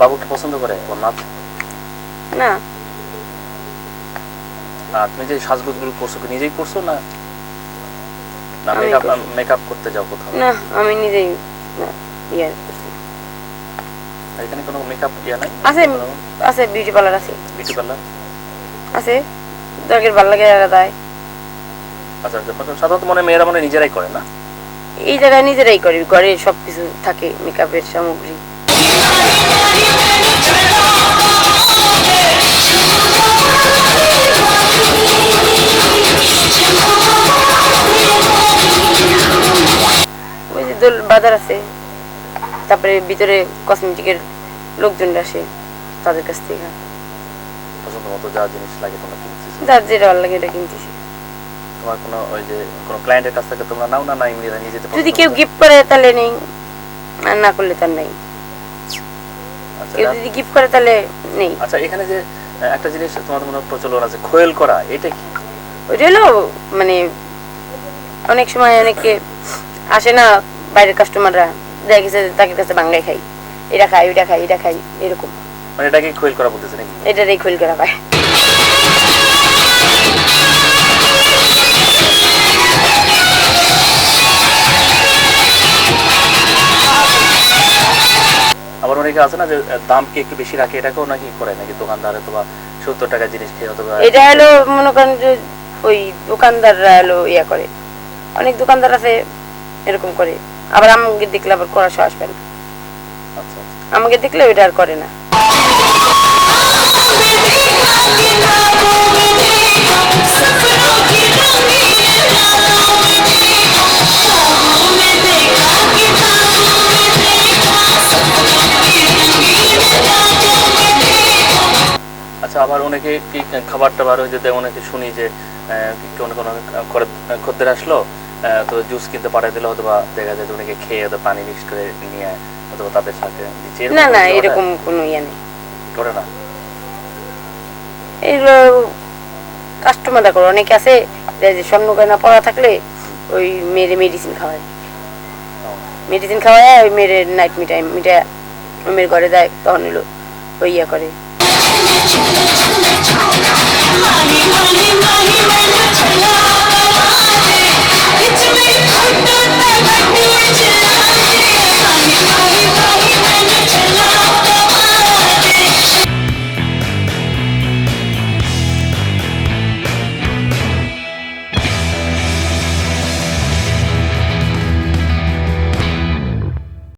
বাবুকে পছন্দ করে নাচ না। আর তুমি যে সাজগোজগুলো করছ কি নিজেই করছ না? না মেকআপ মেকআপ করতে যাও কোথাও? না আমি নিজেই না ইয়ে করছি। এখানে কোনো মেকআপ ইয়া নাই? আছে আছে বিউটি পার্লার আছে। বিউটি পার্লার আছে যাদের ভালো লাগে এরা দেয়। আচ্ছা আচ্ছা, সাধারণত মনে মেয়েরা মনে নিজেরাই করে না? এই জায়গায় নিজেরাই করি ঘরে সবকিছু থাকে মেকআপের সামগ্রী। যে বাজার আছে। তারপরে ভিতরে কসমেটিকের লোকজন আসে তাদের কাছ থেকে। পছন্দ মতো যা জিনিস লাগে তোমরা কিনছিস যার যেটা ভালো লাগে এটা কিনতেছি। তোমার কোনো ওই যে কোনো ক্লায়েন্টের কাছ থেকে তোমরা নাও না না এমনি পছন্দ যদি কেউ গিফট করে তাহলে নেই আর না করলে তার নেই। আচ্ছা, কেউ যদি গিফট করে তাহলে নেই। আচ্ছা এখানে যে একটা জিনিস তোমাদের মনে প্রচলন আছে খোয়েল করা এটা কি? ওইটা হলো মানে অনেক সময় অনেকে আসে না বাইরের কাস্টমাররা দেখা গেছে তাদের কাছে বাংলায় খাই। এটা খাই ওইটা খাই এটা খাই এরকম। মানে এটাকে খোয়েল করা বলতেছে নাকি? এটারই খোল করা পায় আবার অনেকে আছে না যে দাম কি একটু বেশি রাখে? এটাকেও নাকি করে নাকি দোকানদার অথবা সত্তর টাকা জিনিস খেয়ে অথবা এটা হলো মনে করেন যে ওই দোকানদাররা হলো ইয়া করে। অনেক দোকানদার আছে এরকম করে। আবার আমাকে দেখলে আবার করা সাহস পায় না আচ্ছা। আমাকে দেখলে ওইটা আর করে না আচ্ছা আবার অনেকে কি খাবার টাবার ওই যে দেয়, অনেকে শুনি যে কোনো কোনো খদ্দের আসলো তো জুস কিনতে পাঠিয়ে দিলে অথবা দেখা যায় অনেকে খেয়ে অথবা পানি মিক্স করে নিয়ে আয়, অথবা তাদের সাথে। না না এরকম কোনো ইয়ে নেই। করে- করে না। এগুলো কাস্টমাররা করে। অনেকে আছে যে যে স্বর্ণ গয়না পড়া থাকলে ওই মেয়েরে মেডিসিন খাওয়ায়। মেডিসিন খাওয়ায় ওই মেয়ের নাইট মিটাই মিটা মেয়ের ঘরে দেয় তখন হলো ওই ইয়া করে।